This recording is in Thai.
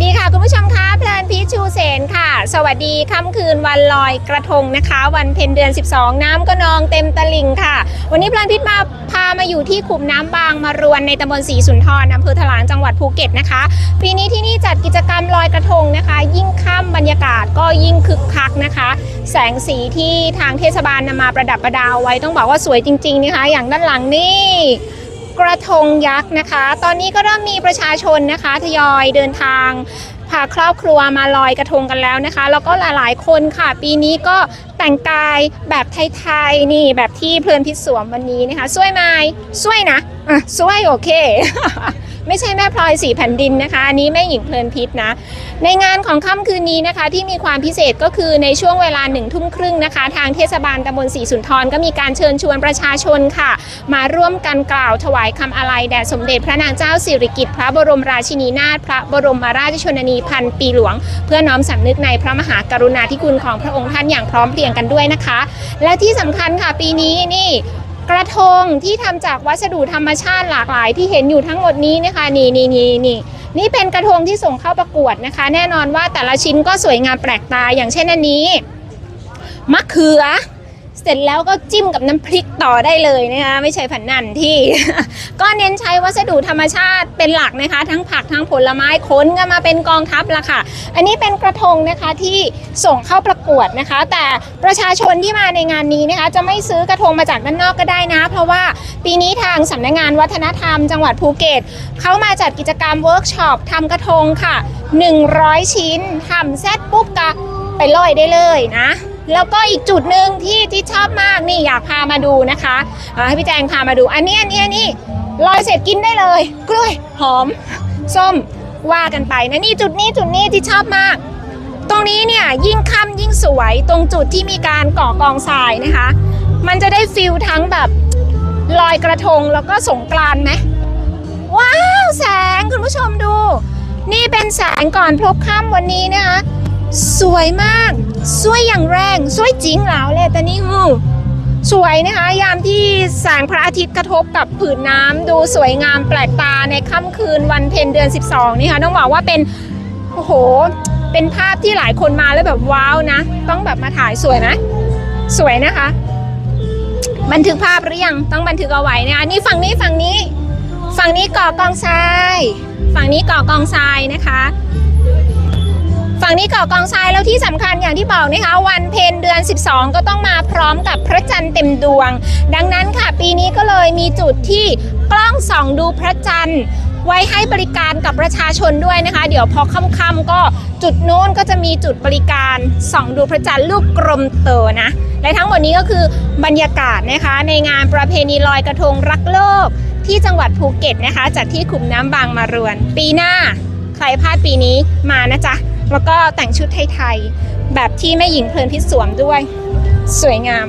สดีค่ะคุณผู้ชมคะเพลินพีชูเสนค่ะ สวัสดีค่ำคืนวันลอยกระทงนะคะ วันเพ็ญเดือน 12 น้ำก็นองเต็มตลิ่งค่ะ วันนี้เพลินพิษมาพามาอยู่ที่ขุมน้ำบางมารวนในตำบลศรีสุนทรอำเภอถลางจังหวัดภูเก็ตนะคะ ปีนี้ที่นี่จัดกิจกรรมลอยกระทงนะคะ ยิ่งค่ำบรรยากาศก็ยิ่งคึกคักนะคะ แสงสีที่ทางเทศบาลนำมาประดับประดาเอาไว้ต้องบอกว่าสวยจริงๆนะคะ อย่างด้านหลังนี่ กระทงยักษ์นะคะ ตอนนี้ก็เริ่มมีประชาชนนะคะทยอยเดินทางพาครอบครัวมาลอยกระทงกันแล้วนะคะ แล้วก็หลายๆ คนค่ะ ปีนี้ก็แต่งกายแบบไทยๆนี่แบบที่เพลินพิศสวมวันนี้นะคะสวยไหมสวยนะอะสวยโอเค ไม่ใช่แม่พลอยสีแผ่นดินนะคะ อันนี้แม่หญิงเพลินพิษนะ ในงานของค่ำคืนนี้นะคะ ที่มีความพิเศษก็คือในช่วงเวลาหนึ่งทุ่มครึ่งนะคะ ทางเทศบาลตำบลศรีสุนทรก็มีการเชิญชวนประชาชนค่ะ มาร่วมกันกล่าวถวายคำอาลัยแด่สมเด็จพระนางเจ้าสิริกิติ์พระบรมราชินีนาถพระบรมราชชนนีพันปีหลวง เพื่อน้อมสำนึกในพระมหากรุณาธิคุณของพระองค์ท่านอย่างพร้อมเพรียงกันด้วยนะคะ และที่สำคัญค่ะปีนี้นี่ กระทงที่ทำจากวัสดุธรรมชาติหลากหลายที่เห็นอยู่ทั้งหมดนี้นะคะนี่นี่นี่นี่นี่เป็นกระทงที่ส่งเข้าประกวดนะคะ แน่นอนว่าแต่ละชิ้นก็สวยงามแปลกตาอย่างเช่นอันนี้มะเขือ เสร็จแล้วก็จิ้มกับน้ำพริกต่อได้เลยนะคะไม่ใช่ผันนันที่ ก็เน้นใช้วัสดุธรรมชาติเป็นหลักนะคะ ทั้งผักทั้งผลไม้ค้นกันมาเป็นกองทัพละค่ะ อันนี้เป็นกระทงนะคะที่ส่งเข้าประกวดนะคะ แต่ประชาชนที่มาในงานนี้นะคะ จะไม่ซื้อกระทงมาจากด้านนอกก็ได้นะ เพราะว่าปีนี้ทางสำนักงานวัฒนธรรม จังหวัดภูเก็ตเขามาจัดกิจกรรมเวิร์กช็อปทำกระทงค่ะ 100 ชิ้นทำเสร็จปุ๊บก็ไปลอยได้เลยนะ แล้วก็อีกจุดหนึ่งที่ที่ชอบมากนี่อยากพามาดูนะคะให้พี่แจงพามาดู อันนี้อันนี้อันนี้ลอยเสร็จกินได้เลย กล้วยหอม ส้มว่ากันไปนะนี่จุดนี้จุดนี้ที่ชอบมาก ตรงนี้เนี่ยยิ่งค่ำยิ่งสวยตรงจุดที่มีการก่อกองทรายนะคะ มันจะได้ฟิลทั้งแบบลอยกระทงแล้วก็สงกรานไหมว้าว แสงคุณผู้ชมดู นี่เป็นแสงก่อนพลบค่ำวันนี้นะคะ สวยมาก สวยอย่างแรง สวยจริงแล้วเลยแต่นี่ฮูสวยนะคะ ยามที่แสงพระอาทิตย์กระทบกับผืนน้ำดูสวยงามแปลกตาในค่ำคืนวันเพ็ญเดือน 12 นี่ค่ะต้องบอกว่าเป็น โอ้โห เป็นภาพที่หลายคนมาแล้วแบบว้าวนะ ต้องแบบมาถ่ายสวยไหมสวยนะคะ บันทึกภาพหรือยัง ต้องบันทึกเอาไว้นะคะนี่ฝั่งนี้ฝั่งนี้ ฝั่งนี้ก่อกองทราย ฝั่งนี้ก่อกองทรายนะคะ ฝั่งนี้เก่อกองทรายแล้วที่สำคัญอย่างที่บอกนะคะ วันเพ็ญเดือน 12 ก็ต้องมาพร้อมกับพระจันทร์เต็มดวง ดังนั้นค่ะ ปีนี้ก็เลยมีจุดที่กล้องส่องดูพระจันทร์ไว้ให้บริการกับประชาชนด้วยนะคะ เดี๋ยวพอค่ำๆก็จุดโน้นก็จะมีจุดบริการส่องดูพระจันทร์ลูกกลมโตนะ และทั้งหมดนี้ก็คือบรรยากาศนะคะ ในงานประเพณีลอยกระทงรักโลก ที่จังหวัดภูเก็ตนะคะจัดที่ขุมน้ำบางมารวน ปีหน้า ใครพลาดปีนี้มานะจ๊ะ แล้วก็แต่งชุดไทยๆแบบที่แม่หญิงเพลินพิศสวมด้วย สวยงาม